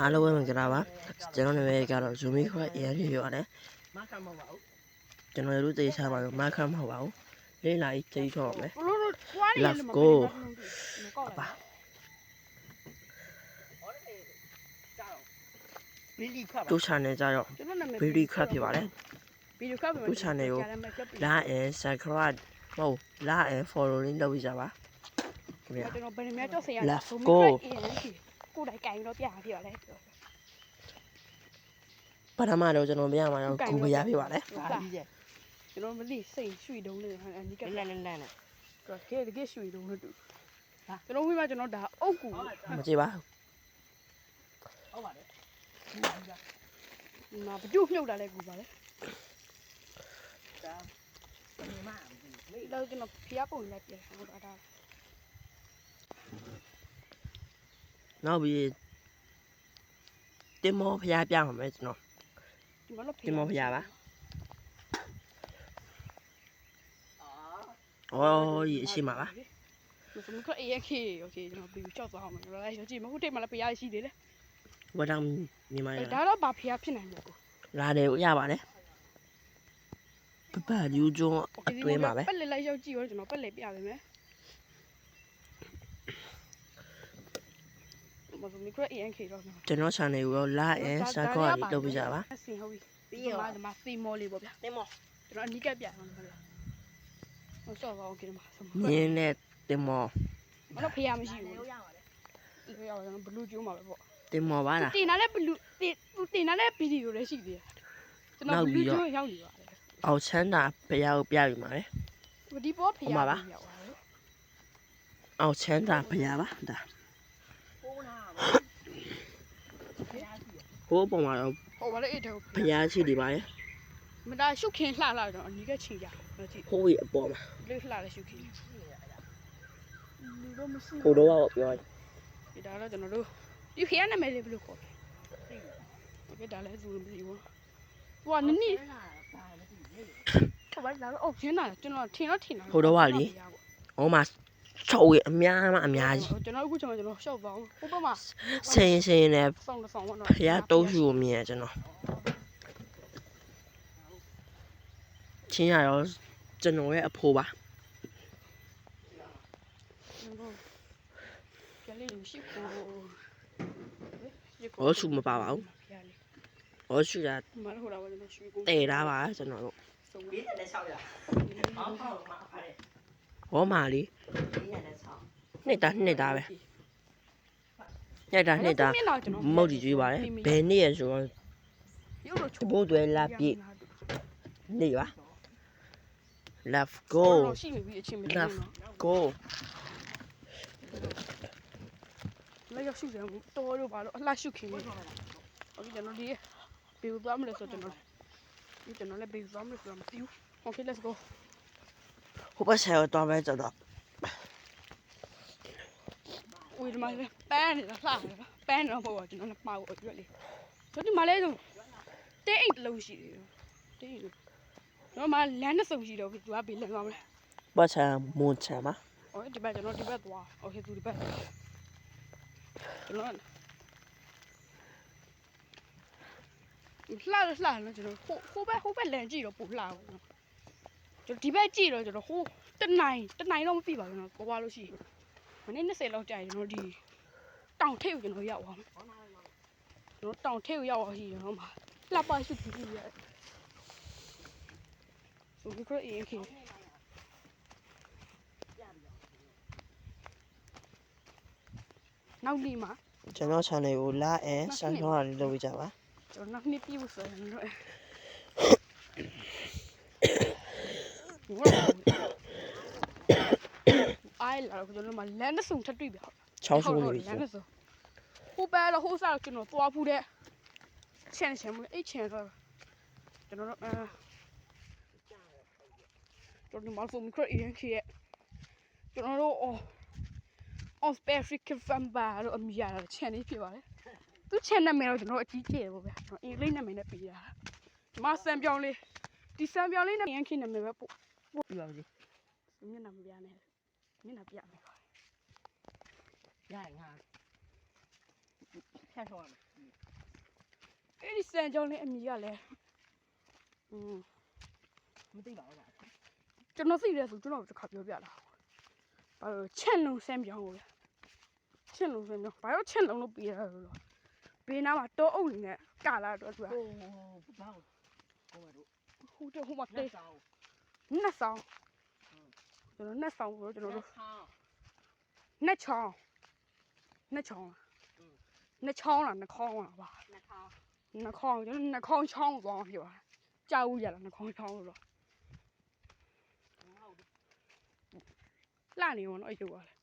အားလုံးပဲမင်္ဂလာပါကျွန်တော်နာမည်ကတော့ Zoomy Cross အရင်ပြပါတယ်မခံမပါဘူးကျွန်တော်တို့တေးစားပါတော့မခမ်းမဟုတ်ပါဘူးလေးလာကြီးတိတ်တော့မယ်ဘလို့လို့ထွားနေ Let's go ပါဘီလီခါပါသူ့ channel ကြတော့ကျွန်တော်နာမည် Beauty Crab ဖြစ်ပါတယ်ဗီဒီယိုခပ်သူ့ channel ကိုလာအင် subscribe မဟုတ်လာအင် follow လေးလုပ်ကြပါခင်ဗျာကျွန်တော်ဘယ်နှမတော့ဆရာ Let's go ကိုတိုင်ကင်တော့ပြပြပါလေပထမတော့ကျွန်တော်ပြရမှာတော့ကိုပြရဖြစ်ပါတယ်ဘာကြီးကျကျွန်တော်မသိစိတ်ရွှေတုံးလေးဟာအနိကလန်လန်လန်လန်တော့ကဲတကယ်ရွှေတုံးလို့တူဟာကျွန်တော်ဝိမကျွန်တော်ဒါအုတ်ကူမကြည့်ပါဟုတ်ပါတယ်ငါဘကျုပ်မြုပ်တာလဲကူပါလေဒါမမမေတော့ကျွန်တော်ဖျားပုံလိုက်ပြန်ဟိုဒါဒါ နောက်ပြီးတင်မောဖျားပြမှာမယ်ကျွန်တော် ဒီမလို့ တင်မောဖျားပါ အာ ဩဒီအရှိမှာပါ ကျွန်တော်ကအေးခေโอเคကျွန်တော်ပြီးချော့သွားအောင်ကျွန်တော်လည်းကြည့်မဟုတ်တိတ်မှလည်းဖျားရှိသေးတယ် ဝတ်တောင်မြန်မာရ ဒါတော့ဘာဖျားဖြစ်နိုင်လဲကို လာတယ်ကိုရပါတယ်ပပယူကျုံအတွင်းမှာပဲ ပက်လက်လိုက်ရောက်ကြည့်ရောကျွန်တော်ပက်လက်ပြပေးမယ် မဆိုမီခရအန်ခေတော့နော်ကျွန်တော် channel ကိုတော့လာအင် subscribe လေးလုပ်ပြကြပါအစင်ဟုတ်ပြီပြီးဒီရောမှာဒီမှာစီမောလေးပေါ့ဗျာတင်မောကျွန်တော်အနီးကပ်ပြအောင်ဟုတ်လားဟိုဆော့ပါအောင်ကြည့်မှာဆိုမြင်းနဲ့တင်မောမတော့ဖျားမရှိဘူးရပါလေဒီရောက်ကျွန်တော်ဘလူးကျိုးမှာပဲပေါ့တင်မောပါလားတင်လာတဲ့ဘလူးတင်တင်လာတဲ့ဗီဒီယိုလည်းရှိသေးတယ်ကျွန်တော်ဘလူးကျိုးရောက်နေပါတယ်အောက်ချမ်းသာဖျားကိုပြပြီမှာလေဒီပေါ်ဖျားရောက်ပါတယ်အောက်ချမ်းသာဖျားပါဒါ ဟိုးနာ ဟိုးပုံမှာတော့ဟိုဘာလဲအဲ့တော့ဖျားရှိနေပါရဲ့မတာရှုခင်လှလာတော့အနီးကချိန်ကြမကြည့်ဟိုးကြီးအပေါ်မှာလေးလှလဲရှုခင်လူတော့မရှိဟိုတော့ကပြောရင်ဒီဒါတော့ကျွန်တော်တို့ဒီဖျားနာမည်လေးဘယ်လိုခေါ်လဲဒီဒါလည်းသူမရှိဘူးဟိုကနနီဟိုဘာလဲအော်ရင်းလာကျွန်တော်ထင်တော့ထင်တာဟိုမှာ ချုပ်ရအများမှအများကြီးကျွန်တော်အခုကျွန်တော်ကျွန်တော်ရှော့ပါအောင်ဟိုဘက်မှာဆင်းဆင်းနဲ့ဆောင်းဆောင်းတော့ဖျားတုံးရှူကိုမြင်ရကျွန်တော်ချင်းရတော့ကျွန်တော်ရဲ့အဖိုးပါကျလေးရှိကိုဟောရှူမပါပါဘူးဟောရှူတာမလာဟိုလာကျွန်တော်ရှိကိုတည်တာပါကျွန်တော်တို့ဆုံးဘီနဲ့6ရအောက်ဟောက်မှာဖားတယ် ဟောမာလေးဘီနဲ့6နှစ်တာနှစ်တာပဲညက်တာနှစ်တာမုတ်ကြီးကျွေးပါတယ်ဘယ်နေ့ရဆိုတော့ရုပ်လို့တဘိုးတွေလာပြည့်နေပါ Let's go ရှိနေပြီအချင်းမတင်တော့ go လည်းရောက်ရှိတယ်တော်လို့ပါလို့အလှရှုခင်နေဟုတ်ပြီကျွန်တော်ဒီဘေဘသွားမလဲဆိုကျွန်တော်ဒီကျွန်တော်လည်းဘေသွားမလဲဆိုတော့မသိဘူး Okay let's go ဟိုဘက်ဆယ်တော့ပဲကြတော့ဦးဒီမှာလည်းပန်းနေတာလှနေတာပန်းနေတော့မဟုတ်ပါကျွန်တော်လည်းမှားဖို့ရွက်လေးဆိုဒီမှာလည်းဆိုတဲအိတ်တစ်လုံးရှိတယ်တဲအိတ်တော့မှလမ်းတစ်စုံရှိတော့သူကဘေးလမ်းသွားမလဲဘက်ဆယ်မွန်ချမ်းပါ။အော်ဒီဘက်ကျွန်တော်ဒီဘက်သွား။ Okay သူဒီဘက်။ကျွန်တော်လှလှလှနော်ကျွန်တော်ဟိုဟိုဘက်ဟိုဘက်လန်ကြည့်တော့ပူလှဘူးနော်။ ကျွန်တော်ဒီဘက်ကြည့်တော့ကျွန်တော်ဟိုတနိုင်တနိုင်တော့မပြပါဘူးနော်။ပေါ်ပါလို့ရှိရင်။မနေ့20လောက်ကြာရင်ကျွန်တော်ဒီတောင်ထိပ်ကိုကျွန်တော်ရောက်သွားမယ်။ကျွန်တော်တောင်ထိပ်ကိုရောက်သွားရှိရင်တော့မှလှပရှိကြည့်ရတယ်။ဆိုဒီကရအရင်ခေနောက်လီမှာကျွန်တော် channel ကိုလာအဲ subscribe လေးလုပ်ကြပါကျွန်တော်နောက်နှစ်ပြည့်ဖို့ဆိုရင်တော့ အိုင်လာတော့ကျွန်တော်မလန်နဲ့ဆုံထပ်တွေ့ပြီဟုတ်ချောင်းဆိုးနေပြီလန်နဲ့ဆုံဟိုပဲတော့ဟိုစားကျွန်တော်သွားဖူးတဲ့ချန်ချန်မလို့အဲ့ချန်တော့ကျွန်တော်အဲကျွန်တော်မဖုန်းမခရအရင်ခေကျွန်တော်တို့အော် on specific fan ဘာလို့အမရတာချန်လေးဖြစ်ပါလေသူချန်နာမည်တော့ကျွန်တော်အကြီးကျယ်ပေါ့ဗျာကျွန်တော်အင်္ဂလိပ်နာမည်နဲ့ပေးတာဒီမှာစံပြောင်းလေးဒီစံပြောင်းလေးနဲ့ရန်ခင်းနာမည်ပဲပို့ ပြပါဦးစီမျက်နှာမပြနဲ့မျက်နှာပြမယ်ရရင်ငါဖြတ်ဆောင်ရမယ်အဲ့ဒီစံကြောင်းလေးအမိကလည်းอืมမသိပါဘူးဗျာကျွန်တော်သိတယ်ဆိုကျွန်တော်တစ်ခါပြောပြလာဘာလို့ချက်လုံးဆန်းပြောင်းလို့လဲချက်လုံးဆန်းပြောင်းဘာလို့ချက်လုံးလို့ပြီးရလို့လဲဘေးနားမှာတောအုပ်နေနဲ့ကလာတော့သူကဟိုဘာလို့ဟိုမတို့ဟိုတဟိုမှာလက်တေးဆောင် နှစ်ဆောင်ကျွန်တော်နှစ်ဆောင်ဆိုတော့ကျွန်တော်တို့ဆောင်နှစ်ချောင်းနှစ်ချောင်းနှစ်ချောင်းလားနှစ်ခေါင်းလားပါလက်ထောင်းနှာခေါင်းကျွန်တော်နှာခေါင်းချောင်းကိုသွားပြောတာကြောက်ဦးရလားနှာခေါင်းချောင်းလို့တော့ဟုတ်တယ်လှနေရောနော်အယုတ်ကလည်း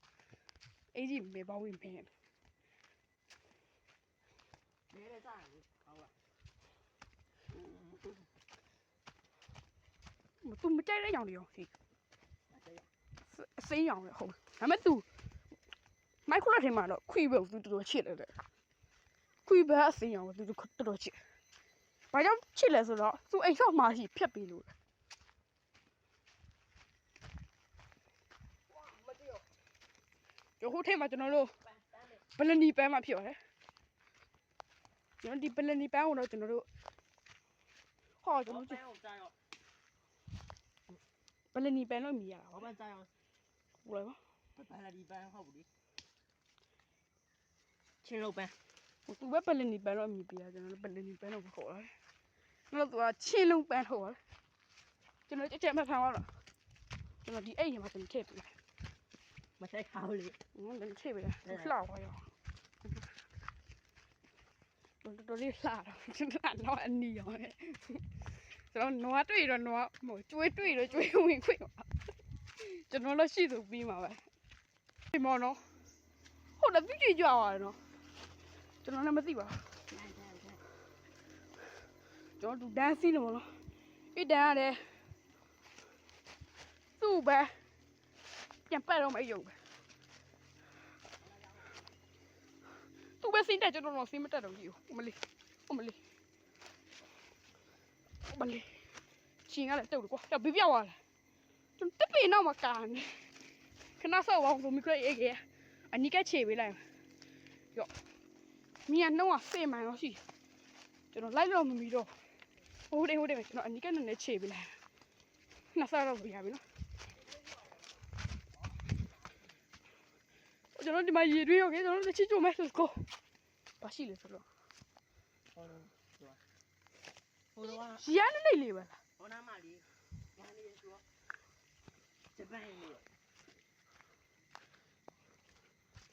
အေးကြီးမေပေါင်းဝင်ဖင်းလဲလဲစားတယ်ဟုတ်လား မ သူမကြိုက်တဲ့ရောင်တွေရောဟေးအစိမ်းရောင်တွေဟုတ်ဒါပေမဲ့သူမိုက်ခရိုထဲမှာတော့ခွေးပဲသူတော်တော်ချစ်တယ်လေခွေးပဲအစိမ်းရောင်သူတော်တော်ချစ်ဘာကြောင့်ချစ်လဲဆိုတော့သူအိမ်ဆောက်မှာရှိဖြတ်ပြီးလို့ကျဟိုထဲမှာကျွန်တော်တို့ပလနီပန်းမှာဖြစ်ရတယ်ကျွန်တော်ဒီပလနီပန်းကိုတော့ကျွန်တော်တို့ဟောကျွန်တော်တို့ ပန်းကိုကြားရောဘလနီပန်းလို့မြည်ရတာဘောပန်းကြားရောဟုတ်လားပန်းလာဒီပန်းဟုတ်ဘူးချင်းလုံးပန်းသူပဲပလနီပန်းတော့မြည်ပြရကျွန်တော်တို့ပလနီပန်းတော့ခေါ်တယ်ကျွန်တော်သူကချင်းလုံးပန်းဟုတ်တယ်ကျွန်တော်ကြက်ကြက်မဖန်သွားတော့ကျွန်တော်ဒီအိတ်ထဲမှာကျွန်တော်ထည့်ပြလိုက်မဆိုင်ခါဘူးလေဟမ်လည်းထည့်ပြလိုက်လှသွားရောတော်တော်လေးလှတော့ကျွန်တော်တော့အနီရောလေ ကျွန်တော်နွားတွေ့တော့နွားဟိုကျွေးတွေ့တော့ကျွေးဝင်ခွင့်ပါကျွန်တော်လည်းရှိသူပြီးမှာပဲဒီမော်နော်ဟုတ်တယ်သူကြည့်ကြွားရတယ်နော်ကျွန်တော်လည်းမသိပါဘူးနိုင်တယ်တယ်ကျွန်တော်တို့ဒန်းစီးနေမလို့ဒီဒန်းရတယ်သူ့ပဲပြန်ပတ်တော့မယုံပဲသူ့ပဲစီးတက်ကျွန်တော်တော့စီးမတက်တော့ကြီးဦးမလေးဦးမလေးဦး မလေးချင်းကလည်းတုတ်တယ်ကွာတော့ပြပြောက်သွားတယ်ကျွန်တော်တပင်းတော့မကန်ခဏဆောက်အောင်ဆိုမိခရအေးကြီးအနိကချေပေးလိုက်ရော့မြန်နှုံးကစေမှန်တော့ရှိကျွန်တော်လိုက်တော့မမီတော့ဟုတ်တယ်ဟုတ်တယ်ကျွန်တော်အနိကနဲ့နဲ့ခြေပေးလိုက်နှစ်ဆတော့ပြရပြီနော်ကျွန်တော်ဒီမှာရေတွေးရောကေကျွန်တော်တို့ချစ်ကြမယ် let's go ဘာရှိလဲဆိုတော့ဟိုတော့ ဟိုတော့ကရန်နေလေးပဲလားဟောနာမလေးရန်နေရဆိုတော့ဂျပန်လေး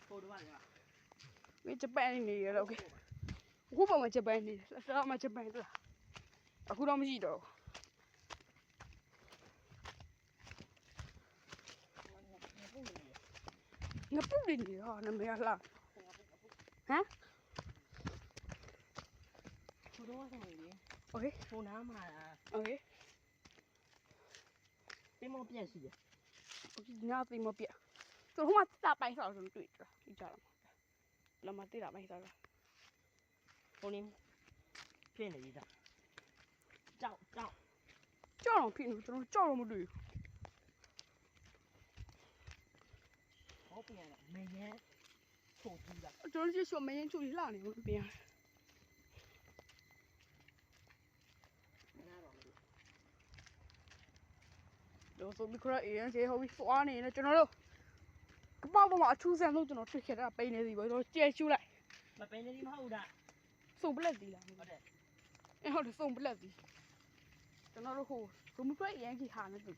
ဟိုတော့ကမင်းဂျပန်နေရတော့ okay အခုပေါ်မှာဂျပန်နေတယ်ဆက်မှာဂျပန်လားအခုတော့မရှိတော့ငပုတ်နေတယ်ဟောနမေရလားဟမ်ဟိုတော့ကဆိုင်နေတယ် โอเค ဟိုနားမှာ โอเค ပင်းမပြက်ရှိတယ် โอเคငါသိမပြကျွန်တော်ဟိုမှာတာပိုင်ဆောက်ကျွန်တော်တွေ့ကြဒီကြတော့လမ်းမတိတာပိုင်ဆောက် ဟိုနေဖြစ်နေပြီဒါကြောက်ကြောက် ကြောက်တော့ဖြစ်နေကျွန်တော်ကြောက်တော့မတွေ့ ဟောပြန်လာမင်းရဲ့ထုတ်ကြည့်တာ ဘူးကျွန်တော်ကြီးရှော့မရင်ချူလှနေဘူးပြန် နား တော့ဆိုမီခရအေးရန်ကျေဟိုပြီးဖွာနေနေကျွန်တော်တို့ကပောက်ပေါ်မှာအထူးဆန်းဆုံးကျွန်တော်တွေ့ခဲ့တာပိနေစီပဲကျွန်တော်ကြဲချူလိုက် မပင်းနေမဟုတ်တာ စုံပလက်စီလား ဟုတ်တယ် အဲဟုတ်တယ်စုံပလက်စီကျွန်တော်တို့ဟိုရမတွေ့ရန်ကြီးဟာနေတူ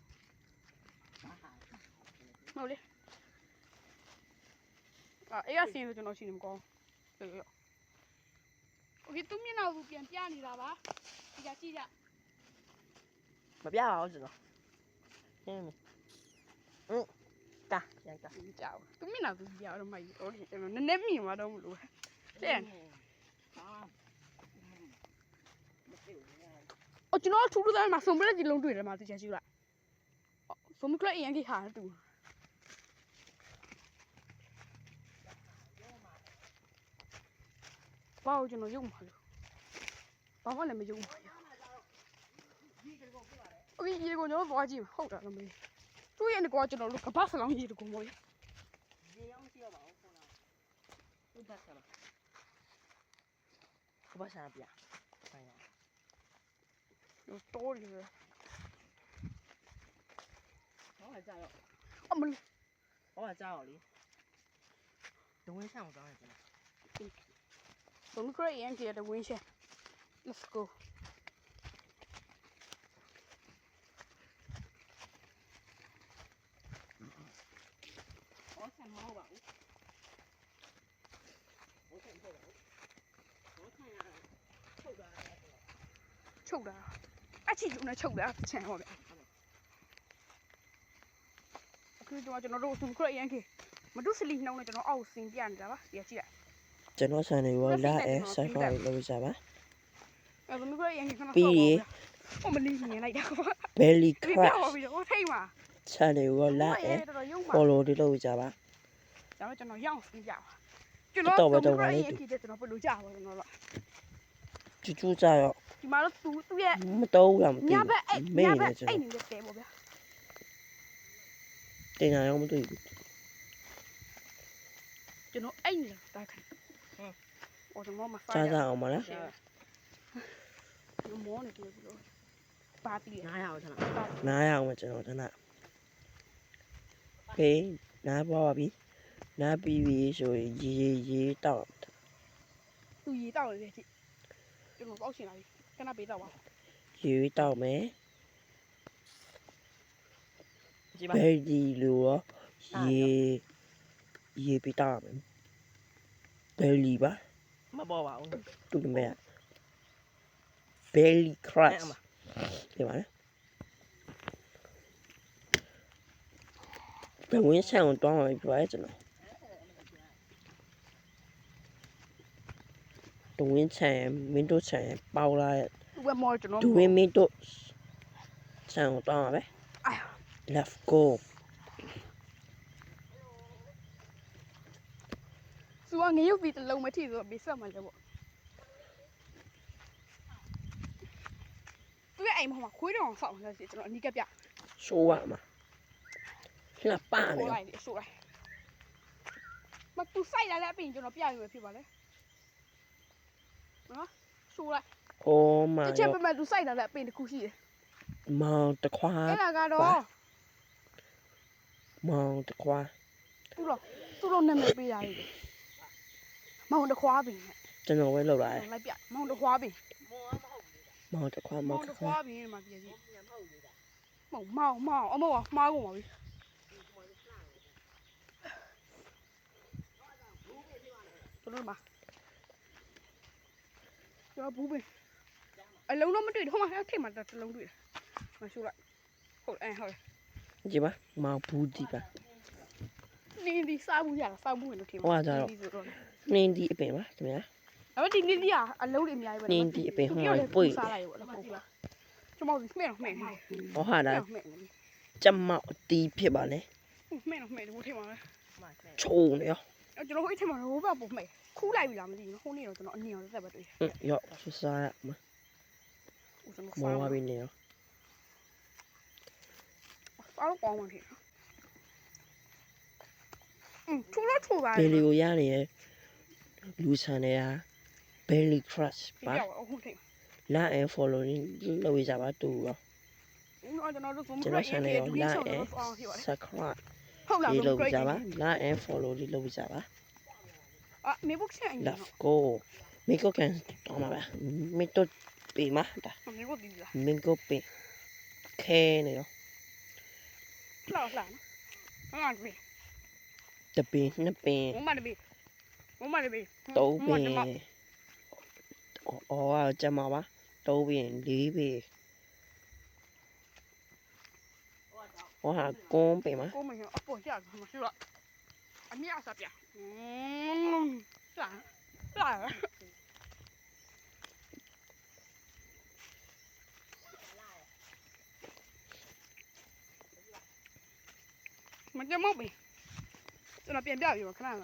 ဟာဟာ ဟုတ်လေအာအေးရစင်းလို့ကျွန်တော်ရှိနေမကောင်းဘူးရောโอเคသူမျက်နှာကိုပြန်ပြနေတာပါဒီကကြည့်ကြ မပြပါဘူးကျွန်တော် Tieni. Mm. Ta, ya ta. Ciao. Tu mi na tu ya ora mai. Oh, non è mio, ma non lo. Tieni. Ah. 哦，今朝出路在嘛？什么来着？龙队的嘛？这家就来。哦，什么过来？应该给下住。包就能用嘛了，包好了没用嘛呀？我给伊一个人挂机，好着了没？主要你挂机了，录个八十郎，伊都看不到。一两节吧，我看，都多少了？我不晓得。有刀了。我还在哦。我没。我还在哦哩。等我一下，我再给你。中转一两节的危险，你是狗。 မလေးဟောကြာတော့လေဒဝင်းဆောင်သွားတယ်ကျွန်တော်ဘုံခရရန်ကြီးတဲ့ဝင်းရှယ် let's go ဟောဆန်မဟုတ်ပါဘူးဟောဆန်ဟုတ်ပါဘူးဟောဆန်ထုတ်တာချုပ်တာအချီကျုံနဲ့ချုပ်တာချန်ဟောဗျအခုတော့ကျွန်တော်တို့ဘုံခရရန်ကြီးမဒုစလီနှောင်းနဲ့ကျွန်တော်အောက်စင်ပြနေတာပါဒီကကြည့်လိုက်ကျွန်တော်ဆန်နေရောလာအဲဆိုင်ခရတ်လုပ်ကြပါအဲဘုံခရရန်ကြီးခဏပြီးရင်ဟိုမလီမြင်လိုက်တာကွာ belly ဒီပြ crush ဟောပြီးတော့ထိတ်မှာဆန်နေရောလာအဲတော်တော်ရုံမှာ follow ဒီလုပ်ကြပါ ဒါပေမဲ့ကျွန်တော်ရောက်စင်ပြပါကျွန်တော်ဘုံခရရန်ကြီးကျွန်တော်ဘယ်လိုကြပါကျွန်တော်ကျူးကျူးကြရောဒီမှာတော့သူသူ့ရဲ့မတော့ဘူးလားမသိညဘူးဘက်အဲ့မေ့ညနေဘတက်ယ်ကျွန်အဲ့တော်နေတဲ့တဲပေါ့ဗျာတင်ညာရောမတွေ့ဘူးကျွန်တော်အဲ့နေတာတိုက်ခိုင်းဟောကျွန်တော်မစားကြားကြအောင်မလားကျွန်တော်မောနေတယ်ပြီးတော့ပါတီးရနားရအောင်ကျွန်တော်နားရအောင်ကျွန်တော်တနဖေးနားပွားပါပြီ နားပြီးပြီဆိုရင်ရေရေရေတောက်သူရေတောက်နေတယ်ကြည့်ကျွန်တော်ပေါက်ရှင်လာပြီခဏပေးတော့ပါရေရေတောက်မယ်ကြည့်ပါဘယ်ဒီလိုရောရေရေပြီးတောက်ရမယ်ဘယ်လီပါမပေါ်ပါဘူးတူနေမယ် belly crush အဲ့မှာဒီပါလေဘယ်ဝင်ဆောင်တောင်းလိုက်ပြပါကျွန်တော် ဒဝင်းချန်မင်းတို့ချန်ပေါလာရဲ့သူကမောကျွန်တော်ဒဝင်းမင်းတို့ချန်တောင်းပါပဲအာ let's go သူကငရုတ်ပြီးတလုံးမထိဆိုတော့ဘေးဆက်မှာလေပေါ့သူရဲ့အိမ်မှာခွေးတောင်ဆောက်နေတယ်ကျွန်တော်အနီးကပ်ပြရှိုးရမှာလှပနေဟိုလိုက်ဆိုလိုက်မသူစိုက်လာလဲအပြင်ကျွန်တော်ပြရရဖြစ်ပါလေ နော်ဆိုလိုက်ဟိုမှာတစ်ချက်ရောပဲမဲ့သူစိုက်လာလဲအပြင်တစ်ခုရှိတယ်မောင်တခွားအဲ့ဒါကတော့မောင်တခွားသူ့တော့သူ့တော့နာမည်ပေးတာလေမောင်တခွားပင်နဲ့ကျွန်တော်ဝဲလောက်လာတယ်လိုက်ပြမောင်တခွားပင်မောင်တခွားမောမောင်င်တတခွားခွားပင်မှာပြည့်စီမောင်မောင်မောင်အမောမှားကုန်ပါပြီသူတို့မှာ ကျော်ဘူးပင်အလုံးတော့မတွေ့ဟိုမှာထိတ်မှာတစ်လုံးတွေ့မရှုလိုက်ဟုတ်အဲဟုတ်ကြည့်ပါမောင်ဘူးဒီပါနင်းဒီစားဘူးရတာစားဘူးဝင်လို့ထင်ဟိုကကြတော့ဒီဆိုတော့နှင်းဒီအပင်ပါခင်ဗျာဒါပေမဲ့ဒီနင်းဒီကအလုံးတွေအများကြီးပဲနင်းဒီအပင်ဟိုမှာသူပွေစားလိုက်ရောလားဟုတ်လားကျွန်တော်မှဲ့တော့မှဲ့နေတယ်ဟောဟာတာမှဲ့နေတယ်ကြက်မောက်အတီးဖြစ်ပါလေမှဲ့တော့မှဲ့တယ်ဘိုးထင်ပါလားမှန်တယ်ချုံနေရောအဲ့ကျွန်တော်ဟိုအထက်မှာတော့ဘာပုံမှဲ့ ခူးလိုက်ပြီလားမသိဘူးဟိုနေ့တော့ကျွန်တော်အနည်းအောင်သက်ပဲတွေ့ဟွန်းရော့ဆဆာရမဟိုကျွန်တော်မောစားပါပြီနေရောစားတော့ကောင်းမှထင်อืมထူလို့ထူပါဘယ်လီကိုရနေရလူဆန်နေတာ belly crush ပါပါဟုတ်ထင်လာအဲ follow လုပ်ရကြပါတူရောကျွန်တော်တို့ဘုံကျွန်ခတော်ရဆန်နေရဲ့ရောဒူးလာဆောင်အဲတော့အောင်ဖြစ်ပါလေ subscribe ဟုတ်လားဒီဘုံလုပ်ခရကြပါလာအဲ follow ဒီလုပ်ကြပါ အာမေဘုတ်ချန်အင်း let's go မိကိုကန်တော့မှာပါမိတို့ပေမှာဒါမေဘုတ်ဒီလားမင်းကိုပေခဲနေရောလှလှနော်ဟုတ်လားဒီတပင်နှစ်ပင်မမတပီမမတပီသုံးပင်အော်ကျမပါသုံးပင်လေးပင်ဟောဟာကုန်းပင်မှာကိုမင်းအပေါ်ရမရှိတော့အမြအစားပြอืมလှလှ မကြမောက်ပြီကျွန်တော်ပြန်ပြပြီခဏလားမ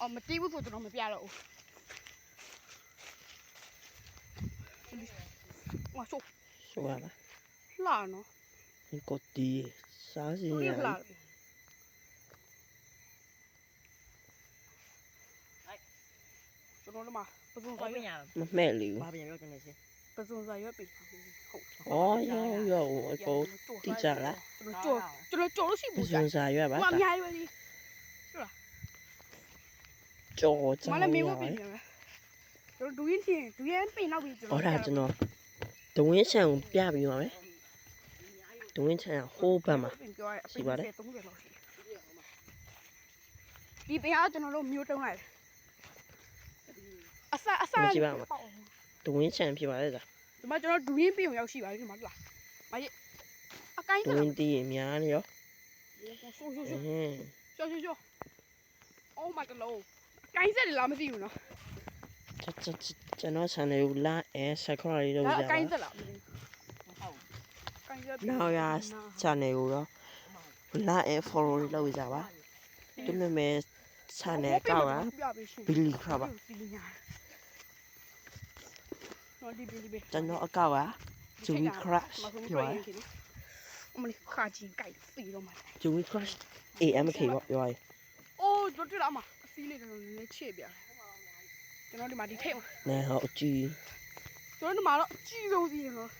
အော်မတီးဘူးဆိုကျွန်တော်မပြတော့ဘူးဝါဆိုဆိုရလားလှနော် ဒီ ကိုတီးစားစီသူရရလှကျွန်တော်တို့မှာပစုံဘာဆိုင်ပြန်ရမမဲ့လေဘာပြန်ပြောကျွန်တော်ရှင်းပပစုံစာရွက်ပေးတာဟုတ်။အော်ရောရောအကိုတိကျလားကျွန်တော်ကြော်ကျွန်တော်ကြော်လို့ရှိ။ဘူးပကြာစုံစာရွက်ပါဟိုအများကြီးပဲလေကြော်မကြောင်လည်းမေးရဖို့ပါပြင်ပြန်မယ်ကျွန်တော်ဒူရင်းချင်းဒူရင်းပြင်နောက်ပြီးကျွန်။တော်ဟောဒါကျွန်တော်ဒဝင်းချံကိုပြပြီးပါမယ်။ဒဝင်းချံဟိုးဘက်မှာပြင်ပြောရရှိပါတယ်30 30လောက်ရှိဒီပင်အားကျွန်တော်တို့မျိုးတုံးလိုက် အစအစဒဝင်းချံဖြစ်ပါလေဒါဒီမှာကျွန်တော်ဒူရင်းပြင်ရောက်ရှိပါပြီဒီမှာလားမကြီးအကိုင်း။ဒစဝလားင်းတီးရင်များနေရောဆိုးဆိုး။ဆိုးအင်းရှောရှောရှော Oh my god လောကိုင်းစက်တွေလားမသိဘူးနော်ကျွန်တော်ကျွန်တော် channel ကို like and subscribe လုပ်ဒါကြအပါကိုင်းစက်လားမသိဘူးကိုင်းစက်နောက်ရ channel ကိုတော့ like and follow လုပ်ကြပါဒီမဲ့မဲ့ channel ကောက်တာပြပေးရှင် Billy Crab ပါနော်ဒီဘီလီဘီ ကျွန်တော်အကောက်က Jimmy Crush ပြောရယ်အမလေးခါကြီးကြိုက်စီတော့မှာ Jimmy Crush AMK ပေါ့ပြောရယ်အိုးတို့တွေ့လားအမအစီးလေးတော့နည်းနည်းချစ်ပြကျွန်တော်ဒီမှာဒီထိတ်မှာနဲဟောအကြီးကျွန်တော်ဒီမှာတော့အကြီးဆုံးစီးနော်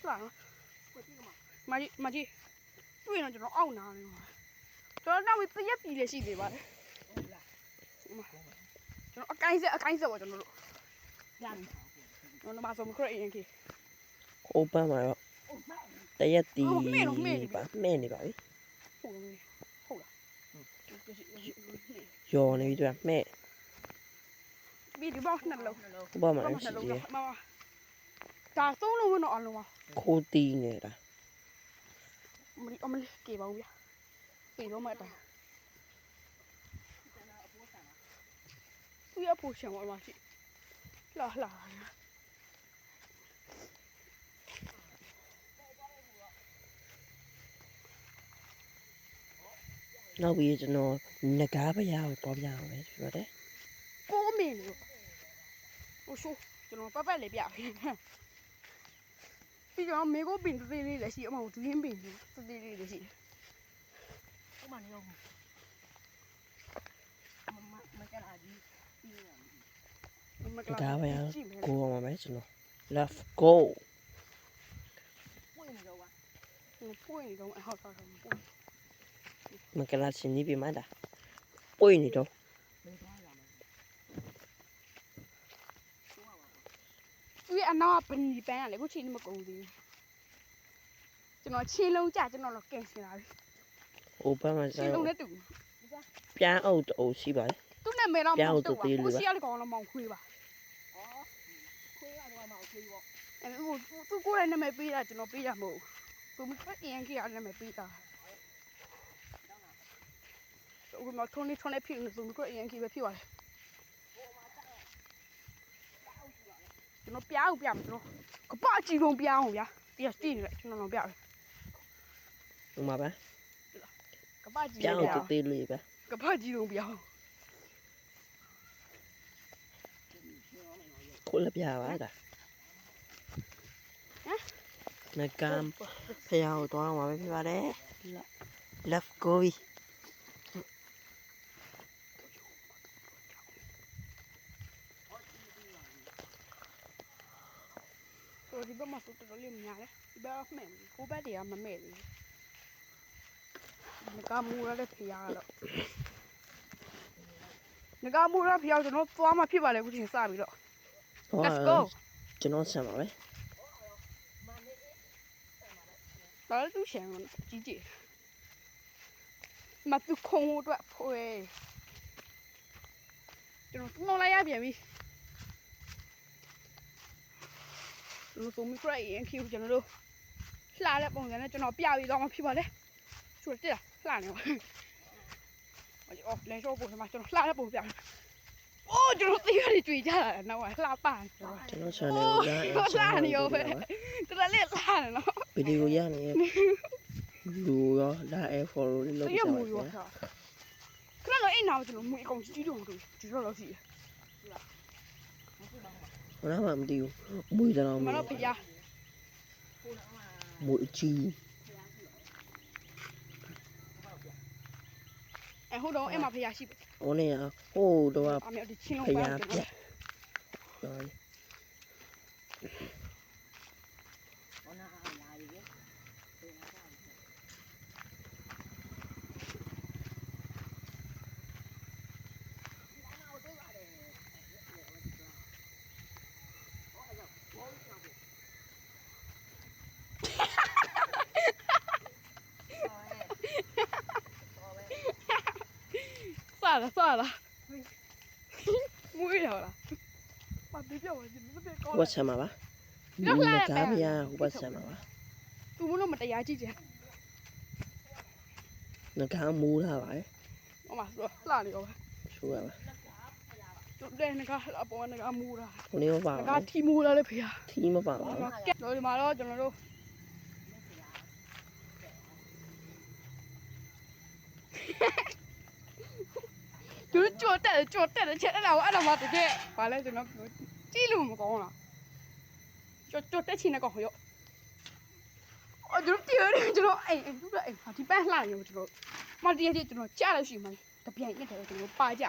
ဟုတ်လားနော်မကြီးမကြီးတွေ့တော့ကျွန်တော်အောက်နာနေမှာကျွန်တော်နောက်ပြီးတရက်ပြည်လေးရှိသေးပါတယ်ကျွန်တော်အကိုင်းဆက်အကိုင်းဆက်ပါကျွန်တော်တို့ရတယ်ကျွန်တော်မှာဆိုမခရအရင်ကြီးဟိုဘက်မှာတော့တရက်တီအော်မှဲ့တော့မှဲ့နေပြီ ပါမှဲ့နေပါပြီဟုတ်လားဟုတ်လားယော်နေပြီသူကမှဲ့ဒီဒီဘောက်နှစ်လုံးဟိုဘက်မှာဘောက်လည်းရှိနှစ်လုံးသေးတယ်မမဒါသုံးလုံးမတော့အလုံးပါခိုးတီးနေတာအမလီအမလီကေပါဦးဗျာပြေတော့မှတာသူရဖို့ရှင်ပါမရှိလာလာ နောက်ပြီးကျွန်တော်ငကားပရားကိုတွားပြအောင်ပဲပြောတယ်ကိုမင်းလို့ဟိုဆိုကျွန်တော်ပတ်ပတ်လေးပြပြီးပြီးတော့မေကိုပင်သေးလေးလည်းရှိအမဒူးရင်ပင်သေးလေးလည်းရှိဟုတ်မှနေရောမမမကလာကြီးပြီးရမယ်မငကားပရားကြည့်မယ်ကိုအောင်ပါမယ်ကျွန်တော် left go ပွင့်နေတော့ကပွင့်နေတော့အဟောက်တော့ပွင့် မကလာချင်းနေပြီမတာပွေးနေတော့ဘယ်သွားရမလဲသူရဲ့အနောက်ကဗနီပန်းကလေခုချိန်မကုန်သေးဘူးကျွန်တော်ချင်းလုံးကြကျွန်တော်တော့ကင်ဆင်လာပြီဟိုဘက်မှာကျချင်းလုံးတော့နဲ့တူပြန်အုပ်တူရှိပါတယ်သူ့နာမည်တော့ပြောမောင်းင်တူတူပါသေးလို့ကိုပါစီရလကောင်တော့မောင်ခွေးပါဩခွေးကတော့မှခွေးပေါ့အဲဟိုသူကိုယ်ရဲ့နာမည်ပေးတာကျွန်တော်ပေးတာမဟုတ်ဘူးသူမအရင်ကရနာမည်ပေးတာ ဟိုမှာထုံးနေထုံးနေဖြစ်နေသူကိုအရင်ကပဲဖြစ်သွားတယ်ကျွန်တော်ပြအောင်ပြမယ်ကျွန်တော်ကပအကြီးဆုံးပြအောင်ဗျာဒီကစီးနေတယ်ကျွန်တော်တော့ပြမယ်ဟိုမှာပါကပကြီးပြန်အုပ်ပြတူသေးလေးပဲကပကြီးဆုံးပြအောင်ခိုးလက်ပြပါဒါငကားဖျားကိုတွားအောင်ပါပဲဖြစ်ပါတယ် left go ဆိုဒီဘက်မှာဆိုတော်တော်လေးများတယ်ဒီဘက်ကမှန်ကိုဘက်တွေကမမဲ့ဘူးငကမူရတဲ့ဖျားတော့ငကမူရဖျားကျွန်တော်သွားမှဖြစ်ပါလေခုချိန်စပြီးတော့ let's go ကျွန်တော်ဆန်ပါပဲဘာလို့သူရှမ်းကြီးကြီးမသူခုံအတွက်ဖွေးကျွန်တော်နှောလိုက်ရပြန်ပြီ ကျွန်တော်ဆိုမီခရိုင်ရင်ခီကျွန်တော်တို့လှတဲ့ပုံစံနဲ့ကျွန်တော်ပြပြီးတော့မှဖြစ်ပါလေချူတက်လှနေပါအော်လဲရှော့ပုံစံမှာကျွန်တော်လှတဲ့ပုံပြအိုးကျွန်တော်သိရတယ်ကြွေကြတာနောက်ကလှပန်ကျွန်တော်ကျွန်တော် channel ကိုရအောင်လှနေရောပဲတော်တော်လေးလှနေနော်ဗီဒီယိုရနေလူရောလာအဲ follow လေးလုပ်တကြရပါမူရောဗျာခဏတော့အိမ်နာမကျွန်တော်မူအကောင်ကြီးတုံးတူဒီတော့လို့ရှိတယ် ဟိုတော့မှမသိဘူးမွေးတယ်တော့မမတော့ဖျားမွေးအကြီးအဲဟိုတော့အိမ်မှာဖျားရှိတယ်ဟိုနေဟိုတော့အမေဒီချင်းလုံးဖပါျားကျွန်ပြတော် တ်လားစလားမွေးရလားမပြေပြောပါဘူးမပြေကောဟိုဘက်ဆမ်းပါပါလောက်လာတဲ့ကားဖျားဟိုဘက်ဆမ်းပါပါသူမလို့မတရားကြည့်ကြငကားမိုးထားပါလေဟိုမှာဆိုလှနေရောပဲဆိုရပါသူတဲ့ငကားအပေါ်ငကားမူတာဟိုနေရော ပါငပါကားထီမူလာလေဖေးထီးမပါပါဘူးကဲတော့ဒီမှာတော့ကျွန်တော်တို့သူကြော်တက်ကြော်တက်ချက်အဲ့ဒါကိုအဲ့ဒါမှတကယ်ဘာလဲကျွန်တော်ကြည့်လို့မကောင်းလားကြော်ကြော်တက်ချင်တဲ့ကောင်ရောအော်ကျွန်တော်ပြေတယ်ကျွန်တော်အဲ့အဲ့သူကအဲ့ဒီပန်းလှနေရောကျွန်တော်မတည့်ရကျွန်တော်ကြားလို့ရှိမှတပြိုင်နက်တည်းကျွန်တော်ပါကြ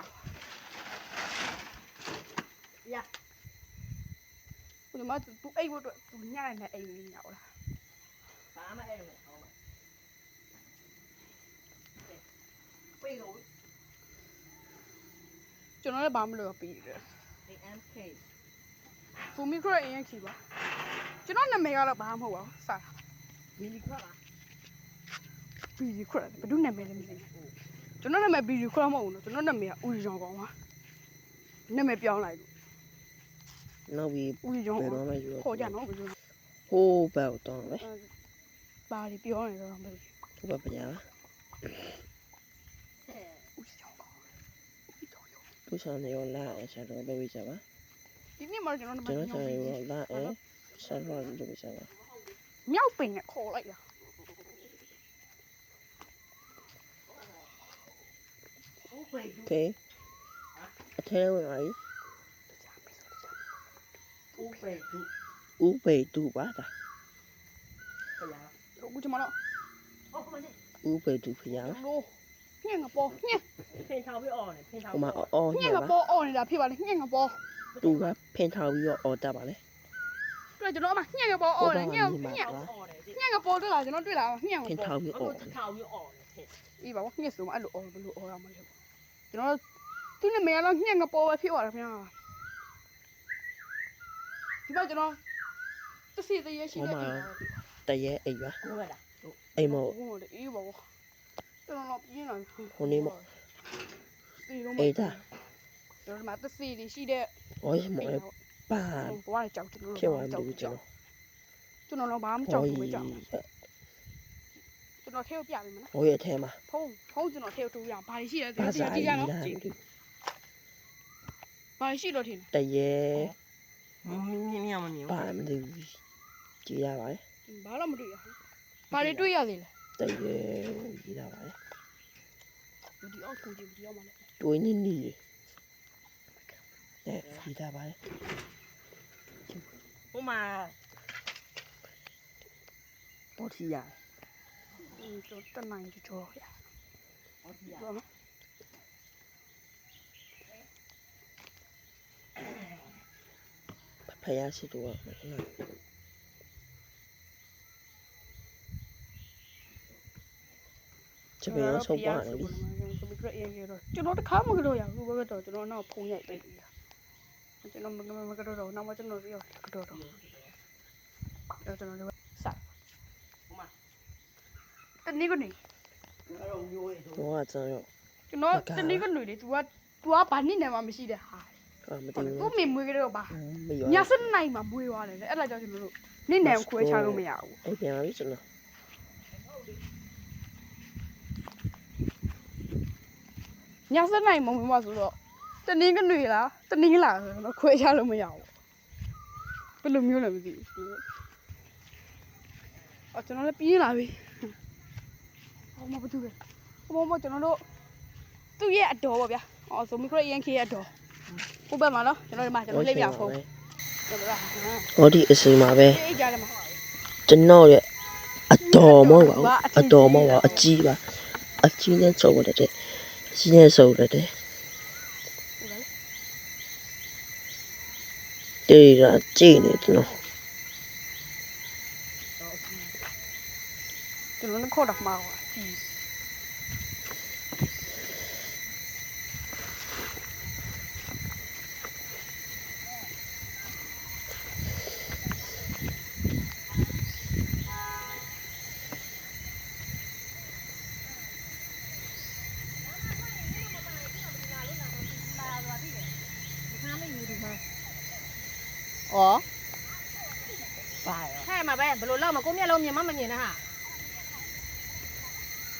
ဘယ်မှာသူအိတ်ဖို့သူညရနေအိမ်နေရအောင်လားဘာမှအဲ့လိုဟောမှာပြေလို့ ကျွန်တော်လည်းဘာမှမလုပ်ပြီးတယ် AMK ဖူမီခရအရင်ခီပါကျွန်တော်နာမည်ကတော့ဘာမှမဟုတ်ပါဘူးစတာမီလီခွက်လားဘီလီခရဘယ်သူနာမည်လဲမသိဘူးကျွန်တော်နာမည်ဘီလီခရမဟုတ်ဘူးနော်ကျွန်တော်နာမည်ကဦးရီကျော်ကောင်ပါနာမည်ပြောင်းလိုက်လို့နောက်ပြီးဦးရီကျော်ဘယ်ကောင်တော့မှယူတော့ခေါ်ကြနော်ဘယ်လိုဟိုးဘက်ကိုတော့ပဲဘာတွေပြောနေတော့မသိဟိုဘက်ဖျားပါဘူးဦးရီကျော်ကောင်ဦးရီကျော်ကောင် သူ့ဆောင်ရောလာအဲဆက်တော့လုပ်ကြပါဒီနေ့မှကျွန်တော်တို့ကျွန်တော်ရောလာအဲဆက်တော့လုပ်ကြပါမြောက်ပင်ကခေါ်လိုက်တာကဲအထဲဝင်ပါပြီဦးပေတူဦးပေတူပါတာဟုတ်လားကျွန်မတော့ဦးပေတူဖျားလို့ ညငါပေါ်ညဖင်ထောင်ပြီးအော်နေဖင်ထောင်ဟိုမှာအော်ညညငါပါပေါ်အော်နေတာဖြစ်ပါလေညငါပေါ်သူကဖင်ထားပြီးတော့အော်တက်ပါလေတွေ့ကျွန်တော်အမညငါပေါ်အော်နေညညအော်နေဒီညငါပေါ်တွေ့လားကျွန်တော်တွေ့လားညငါဖင်ပေါ်ထားပြီးအော်အော်ထောင်ပြီးအော်နေဖင်အေးပါဘောညဆိုမှအဲ့လိုအော်ဘယ်လိုအော်ရမလဲကျွန်တော်သူနဲ့မရတော့ညငါပေါ်ပဲဖြစ်သွားတယ်ခင်ဗျာဒီကကျွန်တော်တစီတရေရှိတဲ့အိမ်တရဲအိပ်ပါကိုရလားတို့အိမ်မောဟိုအေးပါဘော ကျွန်တော်ပြင်းလာဟိုနေမောစီလုံးအေးဒါကျွန်တော်မှာတစီတွေရှိတဲ့ဟောရမောပါဘွားကြောက်ကျွန်တော်ဖြစ်သွားပြီကျွန်တော်ကျွန်တော်တော့ဘာမှဟောကြောက်ရဘူးကြောက်ကျွန်တော်ထဲကိုပြပြီမနော်ဟောရအထဲမှာဖုန်းဖုန်းကျွန်တော်ထဲကိုတူရအောင်ဘာတွေရှိလဲဘာဒီသာကြရေးည့်ရနော်လားဘာတွေရှိလို့ထင်တရဲမင်းမင်းမမမြင်ပါမသိဘူးကြည်ရပါလေဘာလို့မတွေ့ရဘာတွေတွေ့ရသေးလဲ တရဲကြည်ရပါလေဒီအောက်ကိုကြည့်ဒီအောက်မှာလဲတွေးနေနေတယ်အဲကြည်ရပါလေဟိုမှာပေါ်ထီရအင်းကျွန်တော်တနိုင်ကြောရပေါ်ထီရတော့နော်ဖယားရှိတော့နော် ချပေရဆုံးပါနေပြီဆိုပြီးတော့အရင်ကတော့ကျွန်တော်တခါမှမကြတော့ရဘူးဘယ်တော့ကျွန်တော်နောက်ဖုန်းရိုက်ပေးပြီကျွန်တော်မမမကြတော့တော့နောက်မှကျွန်တော်ပြောကြတော့တော့ကျွန်တော်လည်းစိုက်တနေ့ကနေအဲ့တော့မျိုးရေတို့ဟောကကျွန်တော်ကျွန်တော်တနေ့ကနေလေ तू က तू ကဘာနည်းနဲ့မှမရှိတဲ့ဟာအာမသိသူဘူး့မိမွေးကြတော့ပါမရောညစနိုင်မှာမွေးသွားတယ်လေအဲ့ဒါကြောင့်ကျွန်တော်တို့နေ့နဲ့ခွဲချလို့မရဘူးအဲ့ပြန်ပြီကျွန်တော် ညစနိုင်မမွေးမှာဆိုတော့တနေ့ကနေလားတနေ့လားဆိုတော့ခွဲချလို့မရဘူးဘယ်လိုမျိုးလဲမသိဘူးအော်ကျွန်တော်လည်းပြေးလာပြီဟောမဘာတူလဲဟောမကျွန်တော်တို့သူ့ရဲ့အတော်ပါဗျာအော်ဆိုမီခရအရင်ခေးအတော်ဟိုဘက်မှာနော်ကျွန်တော်ဒီမှာကျွန်တော်လေးပြဖုန်းကျွန်တော်ကဟမ်ဟောဒီအစီမှာပဲအေးကြတယ်မှာကျွန်တော်ရဲ့အတော်မဟုတ်ပါဘူးအတော်မဟုတ်ပါဘူးအကြီးပါအကြီးနဲ့စုံရတဲ့ အကြီးနဲ့စုံရတဲ့တေးရကြည့်နေတယ်နော်ကျွန်တော်လည်းခေါ်တော့မှာပါဒီပါရော ဟဲ့မှာပဲဘယ်လို လောက်မကိုမျက်လုံးမြင်မမမြင်နဲ့ဟာ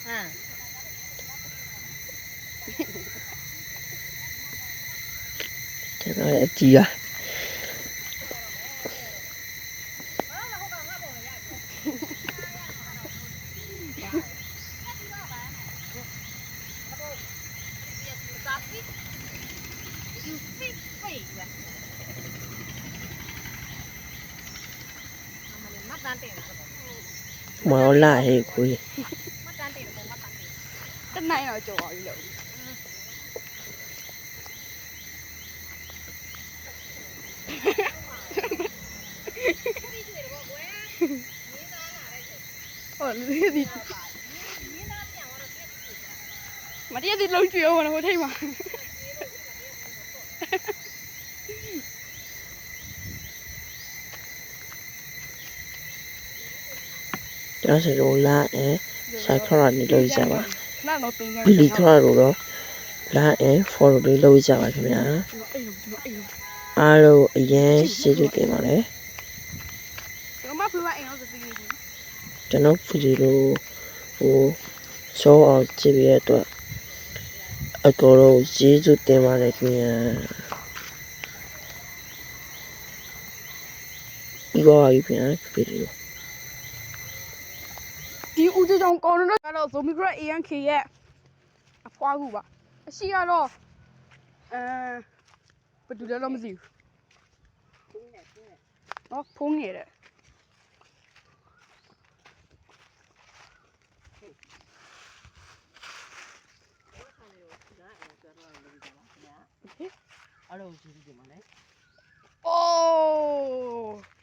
ဟမ် ကျွန်တော်လည်းအကြီးပါ မတ်တန်တင်တာ မောလာဟေးကိုကြီးမတ်တန်တင်တယ်မတ်တန်တင် တနိုင်တော့ ကြော်ပါပြီလို့ဟုတ်လူကြီးဒီမတရားဒီလုံးကျွေးအောင်လို့ထိတ်မှာကျွန်တော်စလိုလာအဲဆိုင်ခရနေလို့ကြပါနာတော့တင်နေဘီလီခရတို့တော့လာအဲဖော်လို့လေးလို့ကြပါခင်ဗျာအဲ့လိုဒီလိုအဲ့လိုအားလုံးအရင်ကျေးဇူးတင်ပါတယ်ကျွန်တော်မဖွေးမအိမ်တော့သိနေပြီကျွန်တော်ဖီဒီလိုဟိုရှောအောင်ကြည့်ပြရတော့အကောလုံးကျေးဇူးတင်ပါတယ်ခင်ဗျာဒီကောအကြီးပြန်ဖီဒီလို ဒီဦးကြောင်ကောင်းတော့ကတော့ zombie crack ANK ရဲ့အဖွားကူပါအရှိကတော့အဲဘယ်သူလဲတော့မသိဘူးနော်ဖုန်းနေတယ်အားလုံးကျေးဇူးတင်ပါတယ်အိုး